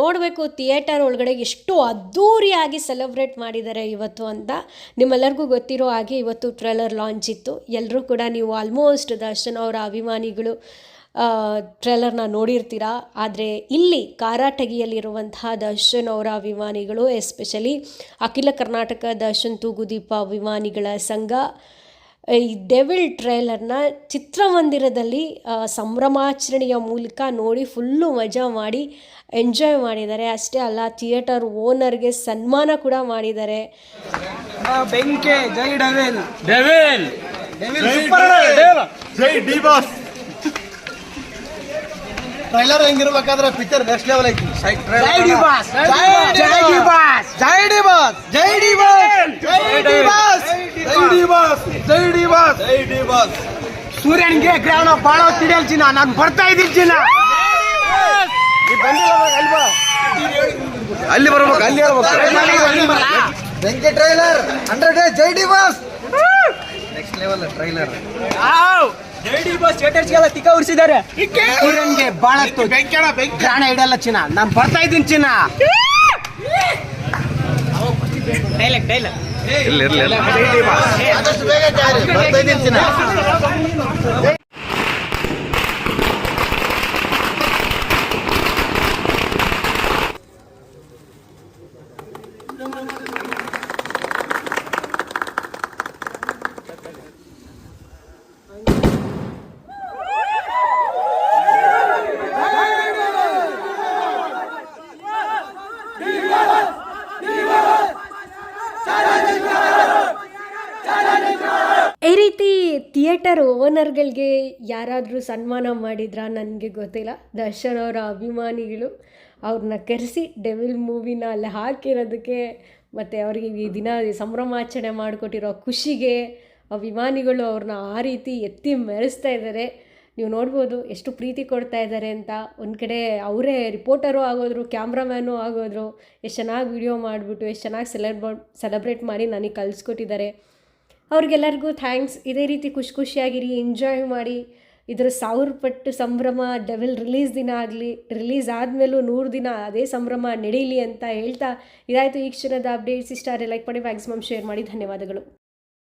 ನೋಡಬೇಕು ಥಿಯೇಟರ್ ಒಳಗಡೆ ಎಷ್ಟು ಅದ್ಧೂರಿಯಾಗಿ ಸೆಲೆಬ್ರೇಟ್ ಮಾಡಿದ್ದಾರೆ ಇವತ್ತು ಅಂತ ನಿಮ್ಮೆಲ್ಲರಿಗೂ ಗೊತ್ತಿರೋ ಹಾಗೆ ಇವತ್ತು ಟ್ರೇಲರ್ ಲಾಂಚ್ ಇತ್ತು. ಎಲ್ಲರೂ ಕೂಡ ನೀವು ಆಲ್ಮೋಸ್ಟ್ ದರ್ಶನ್ ಅವರ ಅಭಿಮಾನಿಗಳು ಟ್ರೇಲರ್ನ ನೋಡಿರ್ತೀರಾ? ಆದರೆ ಇಲ್ಲಿ ಕಾರಾಟಗಿಯಲ್ಲಿರುವಂತಹ ದರ್ಶನ್ ಅವರ ಅಭಿಮಾನಿಗಳು ಎಸ್ಪೆಷಲಿ ಅಖಿಲ ಕರ್ನಾಟಕ ದರ್ಶನ್ ತೂಗುದೀಪ ಅಭಿಮಾನಿಗಳ ಸಂಘ ಈ ಡೆವಿಲ್ ಟ್ರೇಲರ್ನ ಚಿತ್ರಮಂದಿರದಲ್ಲಿ ಸಂಭ್ರಮಾಚರಣೆಯ ಮೂಲಕ ನೋಡಿ ಫುಲ್ಲು ಮಜಾ ಮಾಡಿ ಎಂಜಾಯ್ ಮಾಡಿದ್ದಾರೆ. ಅಷ್ಟೇ ಅಲ್ಲ ಥಿಯೇಟರ್ ಓನರ್ಗೆ ಸನ್ಮಾನ ಕೂಡ ಮಾಡಿದ್ದಾರೆ. ಬೆಂಕೆ Jai devil. Devil! Jai D boss! Trailer ಹೆಂಗಿರ್ಬೇಕಾದ್ರೆ picture next level ಐತಿ. Jai D boss Jai D boss. Jai D boss Jai D boss Jai D boss Jai D boss Jai D boss Jai D boss ಸೂರ್ಯನಿಗೆ ಗ್ರಹಣ ಬಾಳ ತಿಳಿಯಲ್ ಚಿನ್ನ. ನಾನು ಬರ್ತಾ ಇದ್ದೀನಿ ಚಿನ್ನ. ಅಲ್ಲಿ ಬರ್ಬೇಕು ಅಲ್ಲಿ ಹೇಳ್ಬೇಕು. ಬೆಂಕಿ trailer hundred day Jai D boss next level trailer Jai D boss ಥಿಯೇಟರ್ಸ್ಗೆಲ್ಲ ತಿಕ್ಕ ಉರಿಸಿದ್ದಾರೆ. ಸೂರ್ಯನಿಗೆ ಬಾಳ ಗ್ರಹಣ ಇಡಲ್ಲ ಚಿನ್ನ. ನಾನು ಬರ್ತಾ ಇದ್ದೀನಿ ಚಿನ್ನ. ಡೈಲಾಗ್ ಡೈಲಾಗ್ ってない。ಥಿಯೇಟರ್ ಓನರ್ಗಳಿಗೆ ಯಾರಾದರೂ ಸನ್ಮಾನ ಮಾಡಿದ್ರಾ ನನಗೆ ಗೊತ್ತಿಲ್ಲ. ದರ್ಶನ್ ಅವರ ಅಭಿಮಾನಿಗಳು ಅವ್ರನ್ನ ಕರೆಸಿ ಡೆವಿಲ್ ಮೂವಿನ ಅಲ್ಲಿ ಹಾಕಿರೋದಕ್ಕೆ ಮತ್ತು ಅವರಿಗೆ ಈ ದಿನ ಸಂಭ್ರಮಾಚರಣೆ ಮಾಡಿಕೊಟ್ಟಿರೋ ಖುಷಿಗೆ ಅಭಿಮಾನಿಗಳು ಅವ್ರನ್ನ ಆ ರೀತಿ ಎತ್ತಿ ಮೆರೆಸ್ತಾ ಇದ್ದಾರೆ ನೀವು ನೋಡ್ಬೋದು ಎಷ್ಟು ಪ್ರೀತಿ ಕೊಡ್ತಾ ಇದ್ದಾರೆ ಅಂತ. ಒಂದು ಕಡೆ ಅವರೇ ರಿಪೋರ್ಟರು ಆಗೋದ್ರು ಕ್ಯಾಮ್ರಾಮ್ಯಾನು ಆಗೋದ್ರು, ಎಷ್ಟು ಚೆನ್ನಾಗಿ ವಿಡಿಯೋ ಮಾಡಿಬಿಟ್ಟು, ಎಷ್ಟು ಚೆನ್ನಾಗಿ ಸೆಲೆಬ್ರೇಟ್ ಸೆಲೆಬ್ರೇಟ್ ಮಾಡಿ ನನಗೆ ಕಲಿಸ್ಕೊಟ್ಟಿದ್ದಾರೆ ಅವ್ರಿಗೆಲ್ಲರಿಗೂ ಥ್ಯಾಂಕ್ಸ್. ಇದೇ ರೀತಿ ಖುಷಿ ಖುಷಿಯಾಗಿರಿ ಎಂಜಾಯ್ ಮಾಡಿ. ಇದರ ಸಾವಿರ ಪಟ್ಟು ಸಂಭ್ರಮ ಡೆವಿಲ್ ರಿಲೀಸ್ ದಿನ ಆಗಲಿ ರಿಲೀಸ್ ಆದಮೇಲೂ ನೂರು ದಿನ ಅದೇ ಸಂಭ್ರಮ ನಡೀಲಿ ಅಂತ ಹೇಳ್ತಾ ಇದಾಯಿತು ಈ ಕ್ಷಣದ ಅಪ್ಡೇಟ್ಸ್ ಇಷ್ಟ ಲೈಕ್ ಮಾಡಿ ಮ್ಯಾಕ್ಸಿಮಮ್ ಶೇರ್ ಮಾಡಿ. ಧನ್ಯವಾದಗಳು.